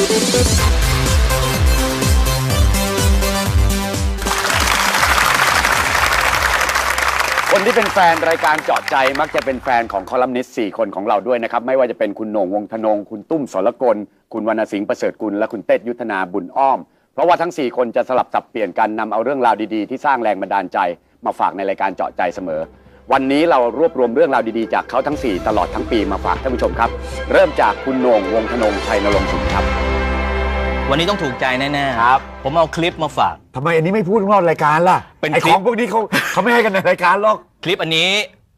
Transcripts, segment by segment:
คนที่เป็นแฟนรายการเจาะใจมักจะเป็นแฟนของคอลัมนิสต์4คนของเราด้วยนะครับ ไม่ว่าจะเป็นคุณโหน่งวงธนง คุณตุ้มสรกล คุณวรรณสิงห์ประเสริฐกุลและคุณเต้ยุทธนาบุญอ้อม เพราะว่าทั้ง 4 คนจะสลับสับเปลี่ยนกันนำเอาเรื่องราวดีๆ ที่สร้างแรงบันดาลใจ มาฝากในรายการเจาะใจเสมอ วันนี้เรารวบรวมเรื่องราวดีๆ จากเขาทั้ง 4 ตลอดทั้งปีมาฝากท่านผู้ชมครับ เริ่มจากคุณโหน่งวงธนงชัยนรงค์สุนครับ วันนี้ต้องถูกใจแน่ๆครับ ผมเอาคลิปมาฝาก ทำไมอันนี้ไม่พูดนอกรายการล่ะเป็นไอคลิขป องพวกนี้เขาเขาไม่ให้กันในรายการหรอก คลิปอันนี้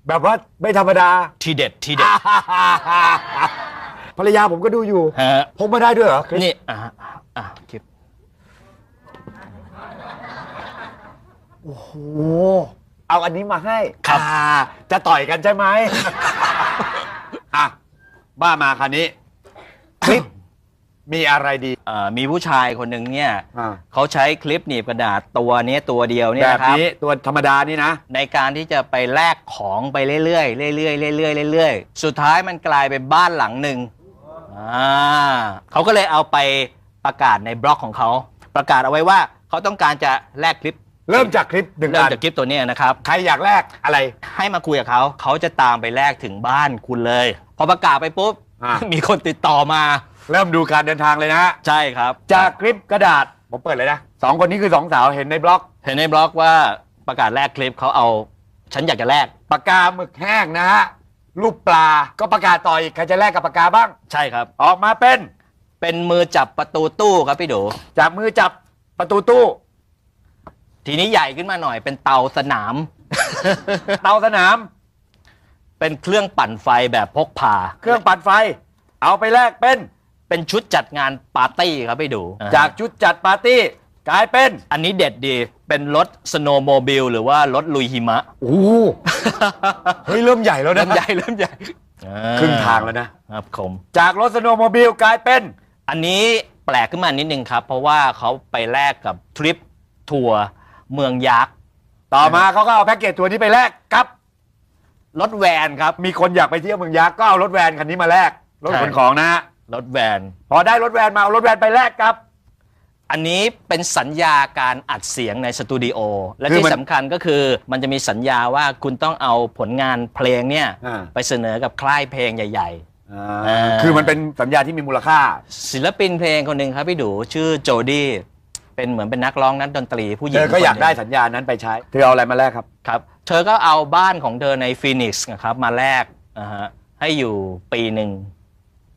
แบบว่าไม่ธรรมดา ทีเด็ดทีเด็ดภรรยาผมก็ดูอยู่ฮะพกมาได้ด้วยเหรอนี่อะอะคลิปโอ้ เอาอันนี้มาให้ครับอ่าจะต่อยกันใช่ไหม อะ บ้ามาคันนี้คลิปมีอะไรดี เอ่อมีผู้ชายคนหนึ่งเนี่ยอ่าเขาใช้คลิปหนีบกระดาษตัวเนี้ยตัวเดียวเนี่ยแบบนะครับนี้ตัวธรรมดานี่นะ ในการที่จะไปแลกของไปเรื่อยๆเรื่อยๆเรื่อยๆเรื่อยๆสุดท้ายมันกลายเป็นบ้านหลังหนึ่งอ่าเขาก็เลยเอาไปประกาศในบล็อกของเขา ประกาศเอาไว้ว่าเขาต้องการจะแลกคลิป เริ่มจากคลิปหนึ่งเริ่มอันจากคลิปตัวเนี้ยนะครับ ใครอยากแลกอะไร ให้มาคุยกับเขา เขาจะตามไปแลกถึงบ้านคุณเลย พอประกาศไปปุ๊บ อ่า มีคนติดต่อมา เริ่มดูการเดินทางเลยนะฮะใช่ครับ จากคลิปกระดาษผมเปิดเลยนะสองคนนี้คือสองสาวเห็นในบล็อก เห็นในบล็อกว่าประกาศแลกคลิปเขาเอา ฉันอยากจะแลก ปากกาหมึกแห้งนะฮะรูปปลาก็ประกาศต่ออีกใครจะแลกกับปากกาบ้าง ใช่ครับ ออกมาเป็นเป็นมือจับประตูตู้ครับพี่ดูจับมือจับประตูตู้ ทีนี้ใหญ่ขึ้นมาหน่อยเป็นเตาสนาม เตาสนาม เป็นเครื่องปั่นไฟแบบพกพา เครื่องปั่นไฟ เอาไปแลกเป็น เป็นชุดจัดงานปาร์ตี้ครับพี่ดู จากชุดจัดปาร์ตี้กลายเป็น อันนี้เด็ดดี เป็นรถสโนว์โมบิลหรือว่ารถลุยหิมะ โอ้โหเฮ้ย เริ่มใหญ่แล้วนะ เริ่มใหญ่เริ่มใหญ่ครึ่งทางแล้วนะครับผม จากรถสโนว์โมบิลกลายเป็น อันนี้แปลกขึ้นมานิดนึงครับ เพราะว่าเขาไปแลกกับทริปทัวร์ เมืองยักษ์ต่อมาเขาก็เอาแพ็กเกจตัวนี้ไปแลกกับรถแวนครับ มีคนอยากไปเที่ยวเมืองยักษ์ก็เอารถแวนคันนี้มาแลกรถใช่ขนของนะฮะรถแวน พอได้รถแวนมาเอารถแวนไปแลกกับ อันนี้เป็นสัญญาการอัดเสียงในสตูดิโอและคือที่มันสำคัญก็คือมันจะมีสัญญาว่าคุณต้องเอาผลงานเพลงเนี่ยอ่า ไปเสนอกับค่ายเพลงใหญ่ อ่าคือมันเป็นสัญญาที่มีมูลค่า ๆ ศิลปินเพลงคนหนึ่งครับพี่ดูชื่อโจดี้ เป็นเหมือนเป็นนักร้องนักดนตรีผู้หญิเธงอก็อยากคนหนึ่งได้สัญญานั้นไปใช้ เธอเอาอะไรมาแลกครับ ครับ เธอก็เอาบ้านของเธอในฟีนิกซ์นะครับมาแลกนะฮะให้อยู่ปีหนึ่ง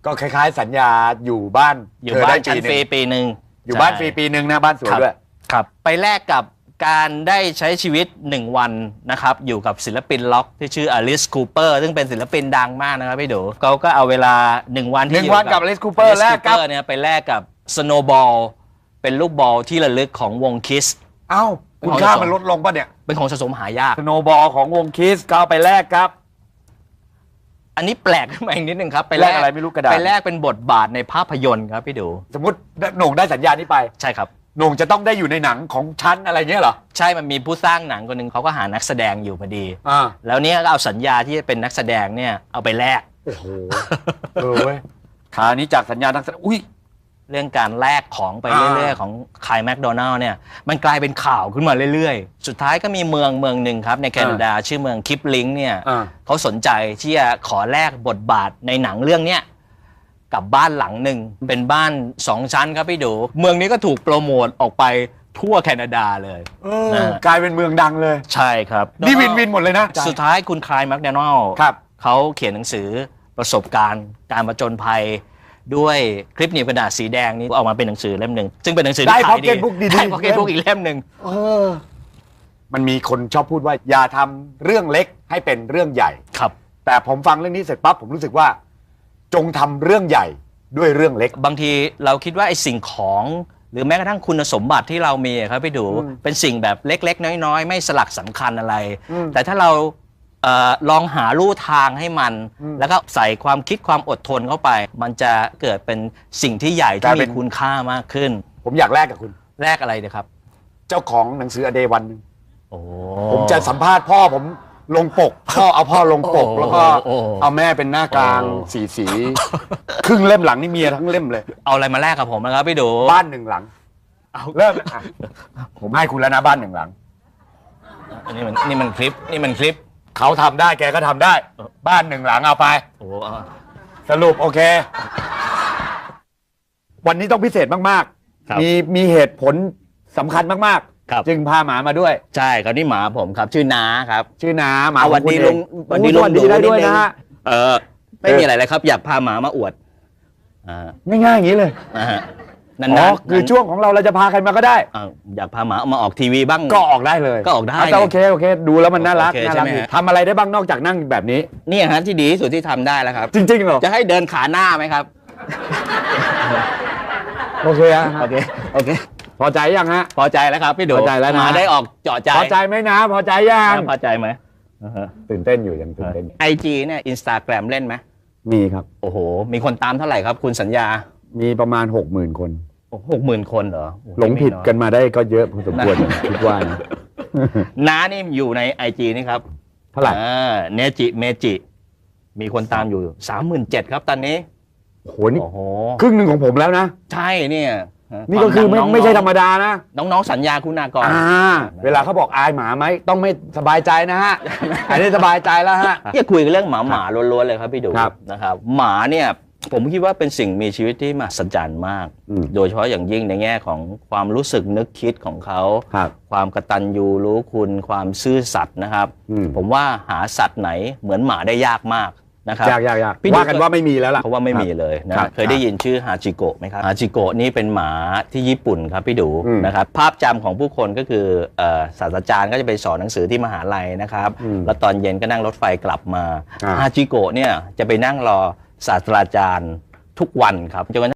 ก็คล้ายๆ สัญญาอยู่บ้านอยู่เธบ้านได้ชั้นฟรีปีหงปีหนึ่งอยู่บ้านใช่ฟรีปีหนึ่งนะบ้านสวยครับด้วยครับไปแลกกับการได้ใช้ชีวิต 1 วันนะครับ อยู่กับศิลปินล็อกที่ชื่ออลิสคูเปอร์ซึ่งเป็นศิลปินดังมากนะครับพี่ดูเขาก็เอาเวลา 1 วันที่หนึ่งอยู่วันกับ Alice Cooper แลกกับเนี่ยไปแลกกับสโนบอล เป็นลูกบอลที่ระลึกของวงคิส เอ้า คุณของค่าสะสมมันลดลงป่ะเนี่ยเป็นของสะสมหายาก สโนบอลของวงคิสก็เอาไปแลกครับ อันนี้แปลกขึ้นมาอีกนิดนึงครับไปแลกอะไรไม่รู้กระดาษ ไปแลกเป็นบทบาทในภาพยนตร์ครับพี่ดูสมมติโหน่งได้สัญญานี้ไปใช่ครับ โหน่งจะต้องได้อยู่ในหนังของชั้นอะไรเงี้ยเหรอ ใช่มันมีผู้สร้างหนังคนหนึ่งเขาก็หานักแสดงอยู่พอดี อ่า แล้วเนี่ยก็เอาสัญญาที่จะเป็นนักแสดงเนี่ยเอาไปแลก โอ้โห เออเว้ยคราวนี้จากสัญญานักแสดงอุ้ย เรื่องการแลกของไปอ่า เรื่อยๆของขายแมคโดนัลล์เนี่ยมันกลายเป็นข่าวขึ้นมาเรื่อยๆ สุดท้ายก็มีเมืองเมืองหนึ่งครับในแคนาดาชื่อเมืองคิปลิงเนี่ยอ่า เขาสนใจที่จะขอแลกบทบาทในหนังเรื่องเนี้ยกับบ้านหลังหนึ่งเป็นบ้านสองชั้นครับพี่ดู เมืองนี้ก็ถูกโปรโมทออกไปทั่วแคนาดาเลย เออนะกลายเป็นเมืองดังเลย ใช่ครับนี่วินวินหมดเลยนะสุดท้ายคุณคลายแมคโดนัลล์ ครับ เขาเขียนหนังสือประสบการณ์การประจนภัย ด้วยคลิปหนีบกระดาษสีแดงนี้ออกมาเป็นหนังสือเล่มหนึ่งซึ่งเป็นหนังสือที่ได้ขายดี pocket book ดีๆ ได้พ็อกเก็ตบุ๊กอีกเล่มหนึ่งเออ มันมีคนชอบพูดว่าอย่าทำเรื่องเล็กให้เป็นเรื่องใหญ่ ครับ แต่ผมฟังเรื่องนี้เสร็จปั๊บผมรู้สึกว่า จงทำเรื่องใหญ่ด้วยเรื่องเล็ก บางทีเราคิดว่าไอ้สิ่งของ หรือแม้กระทั่งคุณสมบัติที่เรามีอะครับพี่ดูอืมเป็นสิ่งแบบเล็กๆ น้อยๆ ไม่สลักสำคัญอะไร อืม แต่ถ้าเรา เออลองหาลู่ทางให้มันอืมแล้วก็ใส่ความคิดความอดทนเข้าไป มันจะเกิดเป็นสิ่งที่ใหญ่กลาที่ยเป็มีน คุณค่ามากขึ้น ผมอยากแลกกับคุณ แรกอะไรเนะครับ เจ้าของหนังสืออเดวันหนึ่งโอ้ ผมจะสัมภาษณ์พ่อผมลงปก พ่อเอาพ่อลงปก โอ้แล้วก็โอ้เอาแม่เป็นหน้ากลางโอ้ สีสี ครึ่งเล่มหลังนี่เมียทั้งเล่มเลย เอาอะไรมาแลกกับผมนะครับพี่ดู บ้านหนึ่งหลังเริ่มอะผมให้คุณแล้วนะบ้านหนึ่งหลัง นี่มันนี่มันคลิปนี่มันคลิป เขาทำได้แกก็ทำได้ บ้านหนึ่งหลังเอาไป โอ้โหเอาสรุปโอเค วันนี้ต้องพิเศษมากครับ ๆ มีมีเหตุผลสำคัญมากครับ ๆ จึงพาหมามาด้วย ใช่ครับนี่หมาผมครับ ชื่อน้าครับ ชื่อน้าหมาเอาขวัอนงคุณดีเอลุงงโอ้วันดีลุสงวัสดีได้ด้วยนะฮะ เออไม่มีอะไรเลยครับ อยากพาหมามาอวดอ่าง่ายๆอย่างนี้เลย นะฮะ นั่นอ๋อนะคือช่วงของเราเราจะพาใครมาก็ได้ อ่าอยากพาหมาเอามาออกทีวีบ้าง ก็ออกได้เลยก็ออกได้แต่โอเคโอเค ดูแล้วมันน่ารักโอเคน่าใช่รักไหมดีฮะ ทำอะไรได้บ้างนอกจากนั่งแบบนี้นี่ฮะที่ดีที่สุดที่ทำได้แล้วครับ จริงๆเหรอจะให้เดินขาหน้าไหมครับ โอเคฮะโอเค โอเค พอใจยังฮะ พอใจแล้วครับพี่ดูพอใจแล้วนะหมาได้ออกเจาะใจพอใจไหมนะพอใจยัง พอใจไหมอ่าฮะตื่นเต้นอยู่ยังตื่นเต้นอยู่ไอจีเนี่ยอินสตาแกรมเล่นไหม มีครับ โอ้โห มีคนตามเท่าไหร่ครับ คุณสัญญา มีประมาณหกหมื่นคน หกหมื่นคนเหรอโอ้โหลงผิดไม่อยกันมาได้ก็เยอะพอสมควรคิดว่านะน้านี่อยู่ในไอจีนี่ครับเท่าไหร่อ่าเนจิเมจิ มีคนตามอยู่สามหมื่นเจ็ดครับตอนนี้โอ้โหนี่โอ้โหครึ่งหนึ่งของผมแล้วนะ ใช่เนี่ยนี่ก็คือไม่วาดังน้งๆไม่ใช่ธรรมดานะ น้องๆสัญญาคุณากรอ่า เวลาเขาบอกอายหมาไหมต้องไม่สบายใจนะฮะ อันนี้สบายใจแล้วฮะ เนี่ยคุยกันเรื่องหมาหมาล้วนๆเลยครับพี่ดูครับ นะครับ หมาเนี่ย ผมคิดว่าเป็นสิ่งมีชีวิตที่มหัศจรรย์มากอืมโดยเฉพาะอย่างยิ่งในแง่ของความรู้สึกนึกคิดของเขาครับความกตัญญูรู้คุณความซื่อสัตย์นะครับอืมผมว่าหาสัตว์ไหนเหมือนหมาได้ยากมากนะครับยากยากยากพี่ดูว่ากันว่าไม่มีแล้วล่ะเพราะว่าไม่มีเลยนะครับเคยได้ยินชื่อฮาจิโกะไหมครับฮาจิโกะนี่เป็นหมาที่ญี่ปุ่นครับพี่ดูอืมนะครับภาพจำของผู้คนก็คือเอ่อศาสตราจารย์ก็จะไปสอนหนังสือที่มหาลัยนะครับอืมแล้วตอนเย็นก็นั่งรถไฟกลับมาอ่าฮาจิโกะเนี่ยจะไปนั่งรอ ศาสตราจารย์ทุกวันครับจน